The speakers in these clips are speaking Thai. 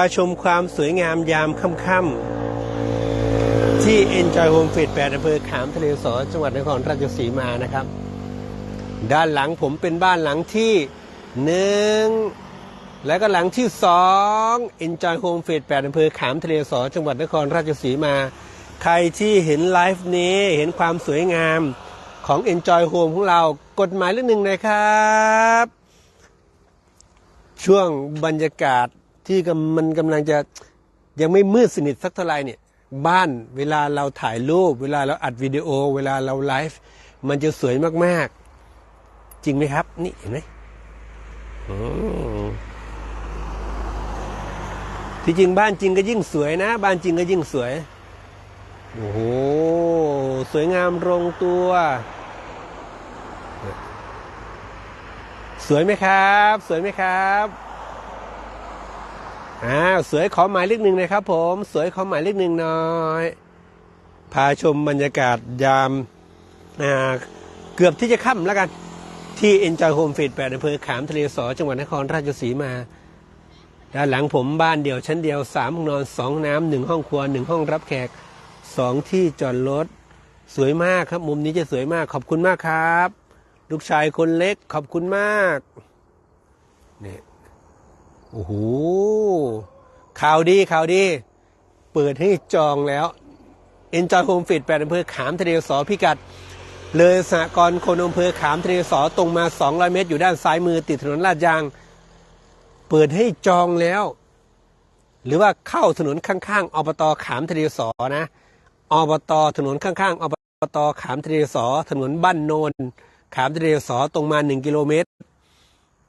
าชมความสวยงามยามค่ำๆที่ Enjoy Home f e 8อำเภอขามทะเลสอจังหวัดนครราชสีมานะครับ ด้านหลังผมเป็นบ้านหลังที่หนึ่งและก็หลังที่สอง Enjoy Home f e 8อำเภอขามทะเลสอจังหวัดนครราชสีมา ใครที่เห็นไลฟ์นี้เห็นความสวยงามของ Enjoy Home ของเรากฎหมายเรื่องหนึ่งนะครับ ช่วงบรรยากาศ ที่มันกำลังจะยังไม่มืดสนิทสักเท่าไหร่เนี่ยบ้านเวลาเราถ่ายรูป เวลาเราอัดวิดีโอ เวลาเราไลฟ์มันจะสวยมากๆ จริงไหมครับ นี่เห็นไหมอืมที่จริงบ้านจริงก็ยิ่งสวยนะ บ้านจริงก็ยิ่งสวยโอ้โหสวยงามลงตัว สวยไหมครับ สวยไหมครับ อ่าสวยขอหมายเลขหนึ่งเลยครับผม สวยขอหมายเลขหนึ่งหน่อย พาชมบรรยากาศยามอ่าเกือบที่จะค่ำแล้วกัน ที่ Enjoy Home Fit 8อำเภอขามทะเลสอจังหวัดนครราชสีมา ด้านหลังผมบ้านเดี่ยวชั้นเดียวสามห้องนอนสองน้ำหนึ่งห้องครัวหนึ่งห้องรับแขกสองที่จอดรถสวยมากครับ มุมนี้จะสวยมากขอบคุณมากครับ ลูกชายคนเล็กขอบคุณมากเนี่ย โอ้โหข่าวดีข่าวดี เปิดให้จองแล้ว Enjoy Home Fit 8อำเภอขามทะเลสอพิกัด เลยสหกรณ์คนอำเภอขามทะเลสอตรงมา 200 เมตร อยู่ด้านซ้ายมือติดถนนลาดยาง เปิดให้จองแล้ว หรือว่าเข้าถนนข้างๆอบตขามทะเลสอนะอบตถนนข้างๆอบตขามทะเลสอถนนบ้านโนนขามทะเลสอตรงมา 1 กิโลเมตร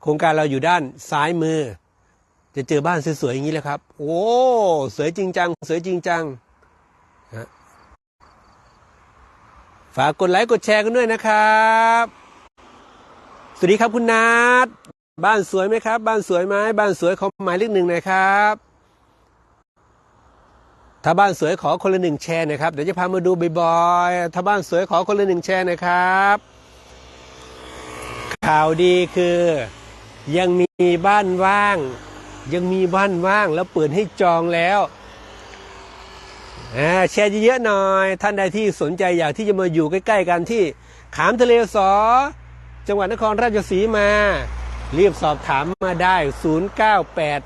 โครงการเราอยู่ด้านซ้ายมือ จะเจอบ้านสวยๆอย่างนี้แหละครับ โอ้สวยจริงจังสวยจริงจังฝากกดไลค์กดแชร์กันด้วยนะครับ สวัสดีครับคุณนัทบ้านสวยไหมครับ บ้านสวยไหมบ้านสวยขอหมายเลขหนึ่งหน่อยครับ ถ้าบ้านสวยขอคนละหนึ่งแชร์นะครับ เดี๋ยวจะพามาดูบ่อยๆถ้าบ้านสวยขอคนละหนึ่งแชร์นะครับ ข่าวดีคือ ยังมีบ้านว่าง ยังมีบ้านว่างแล้วเปิดให้จองแล้วแชร์เยอะๆหน่อย ท่านใดที่สนใจอยากที่จะมาอยู่ใกล้ ๆ กันที่ขามทะเลสอ จังหวัดนครราชสีมา รีบสอบถามมาได้ 098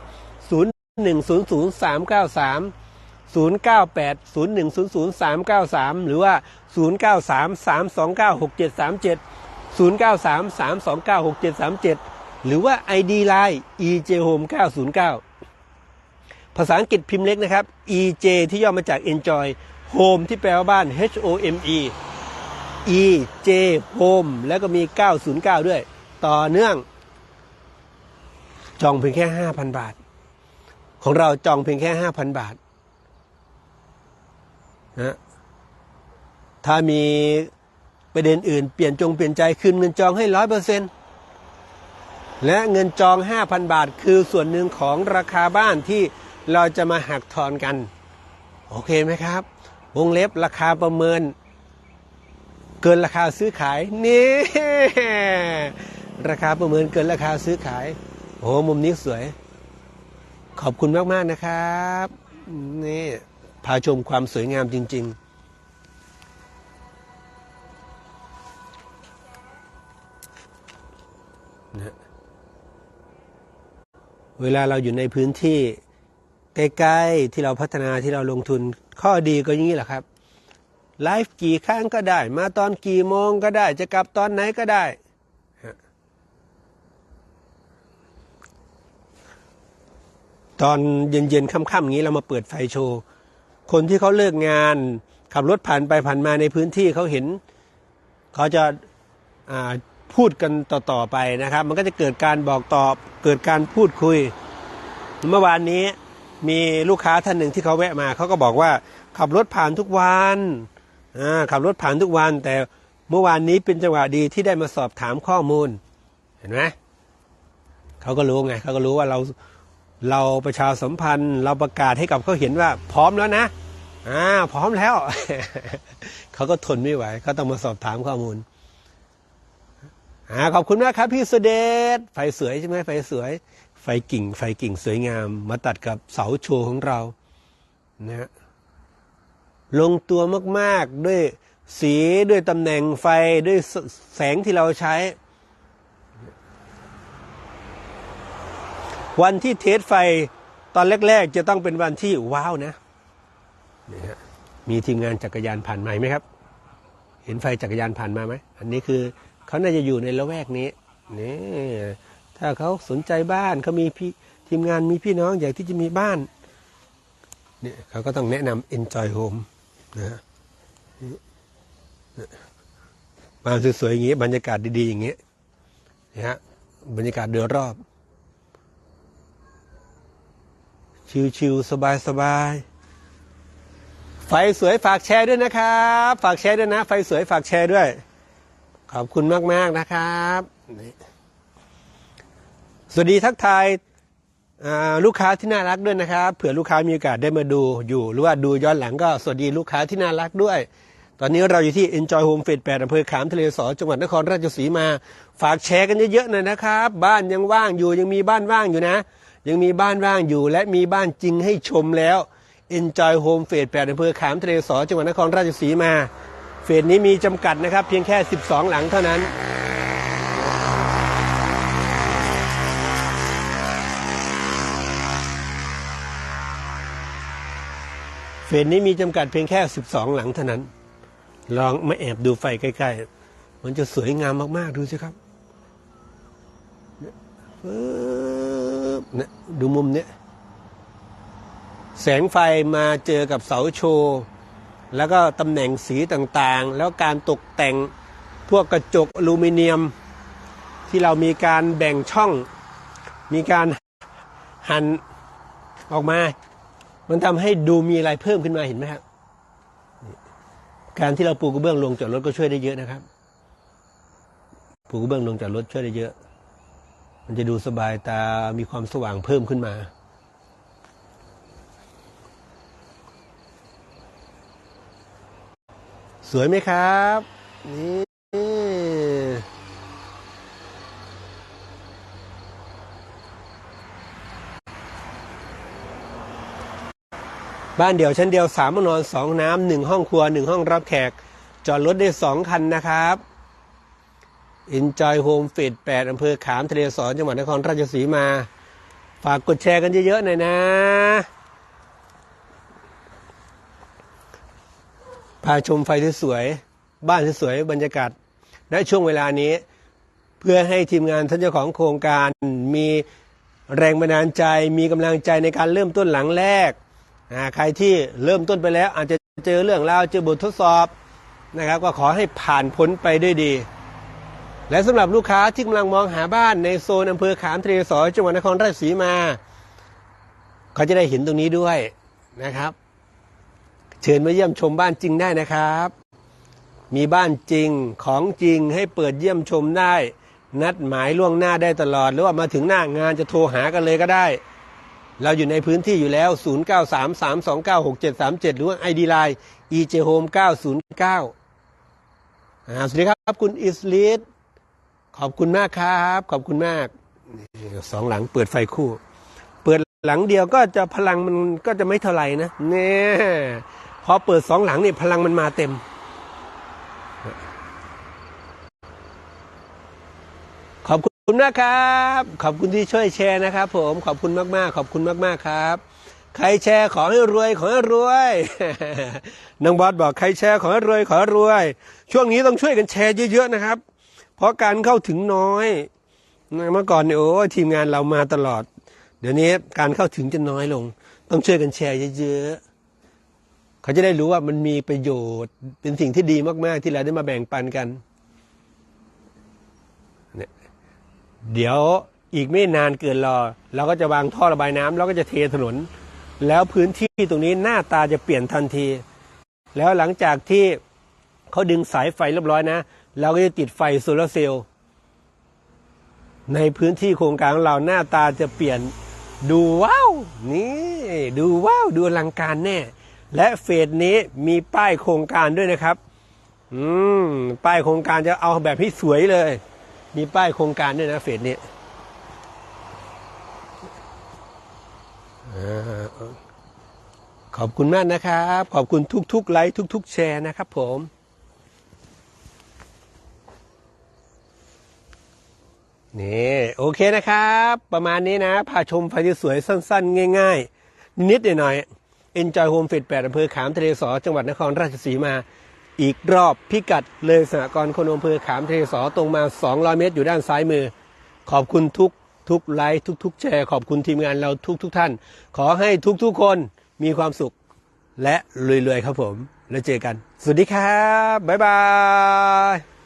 0100 393 098 0100 393 หรือว่า 093 329 6737 093 329 6737 หรือว่า ID Line EJ Home 909 ภาษาอังกฤษพิมพ์เล็กนะครับ EJ ที่ย่อมาจาก Enjoy Home ที่แปลว่าบ้าน H O M E EJ Home แล้วก็มี 909 ด้วย ต่อเนื่อง จองเพียงแค่ 5,000 บาท ของเราจองเพียงแค่ 5,000 บาทนะถ้ามีประเด็นอื่นเปลี่ยนจงเปลี่ยนใจคืนเงินจองให้ร้อยเปอร์เซ็นต์ และเงินจอง 5,000 บาท คือส่วนหนึ่งของราคาบ้านที่เราจะมาหักทอนกัน โอเคไหมครับ วงเล็บราคาประเมิน เกินราคาซื้อขายนี่ราคาประเมินเกินราคาซื้อขาย โอ้มุมนี้สวย ขอบคุณมาก ๆ นะครับ นี่พาชมความสวยงามจริง ๆ เวลาเราอยู่ในพื้นที่ใกล้ๆที่เราพัฒนาที่เราลงทุนข้อดีก็อย่างนี้แหละครับไลฟ์กี่ครั้งก็ได้ มาตอนกี่โมงก็ได้ จะกลับตอนไหนก็ได้ ตอนเย็นๆค่ำๆอย่างนี้เรามาเปิดไฟโชว์ คนที่เขาเลิกงาน ขับรถผ่านไปผ่านมาในพื้นที่เขาเห็น เขาจะ พูดกันต่อๆไปนะครับ มันก็จะเกิดการบอกตอบเกิดการพูดคุย เมื่อวานนี้มีลูกค้าท่านหนึ่งที่เขาแวะมาเขาก็บอกว่าขับรถผ่านทุกวันขับรถผ่านทุกวัน แต่เมื่อวานนี้เป็นจังหวะดีที่ได้มาสอบถามข้อมูล เห็นไหมเขาก็รู้ไงเขาก็รู้ว่าเราเราประชาสัมพันธ์ เราประกาศให้กับเขาเห็นว่า พร้อมแล้วนะอ่าพร้อมแล้ว เขาก็ทนไม่ไหวเขาต้องมาสอบถามข้อมูล อ่าขอบคุณมากครับพี่สุเดชไฟสวยใช่ไหมไฟสวย ไฟกิ่ง ไฟกิ่งสวยงาม มาตัดกับเสาโชว์ของเรานะลงตัวมากๆด้วยสีด้วยตำแหน่งไฟด้วยแสงที่เราใช้ วันที่เทสไฟตอนแรก ๆ จะต้องเป็นวันที่ว้าวนะนะมีทีมงานจักรยานผ่านมาไหมครับ เห็นไฟจักรยานผ่านมาไหม อันนี้คือ เขาน่าจะอยู่ในละแวกนี้นี่ถ้าเขาสนใจบ้านเขามีพี่ทีมงานมีพี่น้องอยากที่จะมีบ้านเนี่ยเขาก็ต้องแนะนำ enjoy home นะบ้านสวยๆอย่างนี้ บรรยากาศดีๆอย่างนี้นะฮะบรรยากาศโดยรอบ ชิวๆสบายๆไฟสวยฝากแชร์ด้วยนะครับ ฝากแชร์ด้วยนะ ไฟสวยฝากแชร์ด้วย ขอบคุณมาก ๆ นะครับ สวัสดีทักทายลูกค้าที่น่ารักด้วยนะครับ เผื่อลูกค้ามีโอกาสได้มาดูอยู่ หรือว่าดูย้อนหลังก็สวัสดีลูกค้าที่น่ารักด้วย ตอนนี้เราอยู่ที่ Enjoy Home f e t 8อำเภอขามทะเลสอจังหวัดนครราชสีมา ฝากแชร์กันเยอะๆหน่อยนะครับ บ้านยังว่างอยู่ยังมีบ้านว่างอยู่นะ ยังมีบ้านว่างอยู่ และมีบ้านจริงให้ชมแล้ว Enjoy Home f e t 8อำเภอขามทะเลสอจังหวัดนครราชสีมา เฟสนี้มีจำกัดนะครับ เพียงแค่ 12 หลังเท่านั้น เฟสนี้มีจำกัดเพียงแค่ 12 หลังเท่านั้น ลองมาแอบดูไฟใกล้ ๆ มันจะสวยงามมากๆ ดูสิครับเนี่ยปึ๊บเนี่ยดูมุมเนี้ย แสงไฟมาเจอกับเสาโชว์ แล้วก็ตำแหน่งสีต่างๆ แล้วการตกแต่งพวกกระจกอลูมิเนียม ที่เรามีการแบ่งช่อง มีการหั่นออกมา มันทำให้ดูมีอะไรเพิ่มขึ้นมาเห็นไหมครับการที่เราปูกระเบื้องลงจอดรถก็ช่วยได้เยอะนะครับปูกระเบื้องลงจอดรถช่วยได้เยอะ มันจะดูสบายตา มีความสว่างเพิ่มขึ้นมา สวยไหมครับ นี่บ้านเดี่ยวชั้นเดียวสามห้องนอนสองน้ำหนึ่งห้องครัวหนึ่งห้องรับแขก จอดรถได้สองคันนะครับ Enjoy Home Fit 8อำเภอขามทะเลสอนจังหวัดนครราชสีมา ฝากกดแชร์กันเยอะๆหน่อยนะ พาชมไฟสวยๆบ้านสวยๆบรรยากาศณช่วงเวลานี้ เพื่อให้ทีมงานท่านเจ้าของโครงการมีแรงบันดาลใจมีกำลังใจในการเริ่มต้นหลังแรกใครที่เริ่มต้นไปแล้ว อาจจะเจอเรื่องราวเจอบททดสอบนะครับ ก็ขอให้ผ่านพ้นไปด้วยดี และสำหรับลูกค้าที่กำลังมองหาบ้านในโซนอำเภอขามทะเลสอจังหวัดนครราชสีมา เขาจะได้เห็นตรงนี้ด้วยนะครับ ชิญมาเยี่ยมชมบ้านจริงได้นะครับ มีบ้านจริงของจริงให้เปิดเยี่ยมชมได้ นัดหมายล่วงหน้าได้ตลอด หรือว่ามาถึงหน้างานจะโทรหากันเลยก็ได้ เราอยู่ในพื้นที่อยู่แล้ว 0933296737 หรือว่า ID Line ejhome 909อ่าสวัสดีครับ คุณอิสลิดขอบคุณมากครับ ขอบคุณมาก สองหลังเปิดไฟคู่ เปิดหลังเดียวก็จะพลังมันก็จะไม่เท่าไหร่นะเนี่ย พอเปิดสองหลังนี่พลังมันมาเต็ม ขอบคุณนะครับ ขอบคุณที่ช่วยแชร์นะครับผมขอบคุณมากๆ ขอบคุณมากๆครับ ใครแชร์ขอให้รวยขอให้รวยน้องบอสบอกใครแชร์ขอให้รวยขอให้รวย ช่วงนี้ต้องช่วยกันแชร์เยอะๆนะครับ เพราะการเข้าถึงน้อยเมื่อก่อนเนี่ยโอ้ยทีมงานเรามาตลอด เดี๋ยวนี้การเข้าถึงจะน้อยลง ต้องช่วยกันแชร์เยอะๆ เขาจะได้รู้ว่ามันมีประโยชน์ เป็นสิ่งที่ดีมากๆ ที่เราได้มาแบ่งปันกันเดี๋ยวอีกไม่นานเกินรอ เราก็จะวางท่อระบายน้ำแล้วก็จะเทถนน แล้วพื้นที่ตรงนี้หน้าตาจะเปลี่ยนทันที แล้วหลังจากที่เขาดึงสายไฟเรียบร้อยนะ เราก็จะติดไฟโซลาร์เซลล์ในพื้นที่โครงการของเราหน้าตาจะเปลี่ยนดูว้าว นี่ ดูว้าว ดูอลังการแน่ และเฟสนี้มีป้ายโครงการด้วยนะครับ อืม ป้ายโครงการจะเอาแบบให้สวยเลย มีป้ายโครงการด้วยนะเฟสนี้ขอบคุณมากนะครับ ขอบคุณทุกๆไลค์ทุก ๆ แชร์นะครับผมนี่โอเคนะครับ ประมาณนี้นะพาชมไฟที่สวยสั้น ๆ ง่าย ๆ นิดหน่อย Enjoy Home Fit 8อำเภอขามทะเลสอจังหวัดนครราชสีมา อีกรอบพิกัดเลยสหกรณ์คนอำเภอขามทะเลสอตรงมา 200 เมตร อยู่ด้านซ้ายมือ ขอบคุณทุกทุกไลค์ทุก ๆ แชร์ ขอบคุณทีมงานเราทุกๆท่าน ขอให้ทุกๆคนมีความสุข และรวยๆครับผม แล้วเจอกัน สวัสดีครับ บ๊ายบาย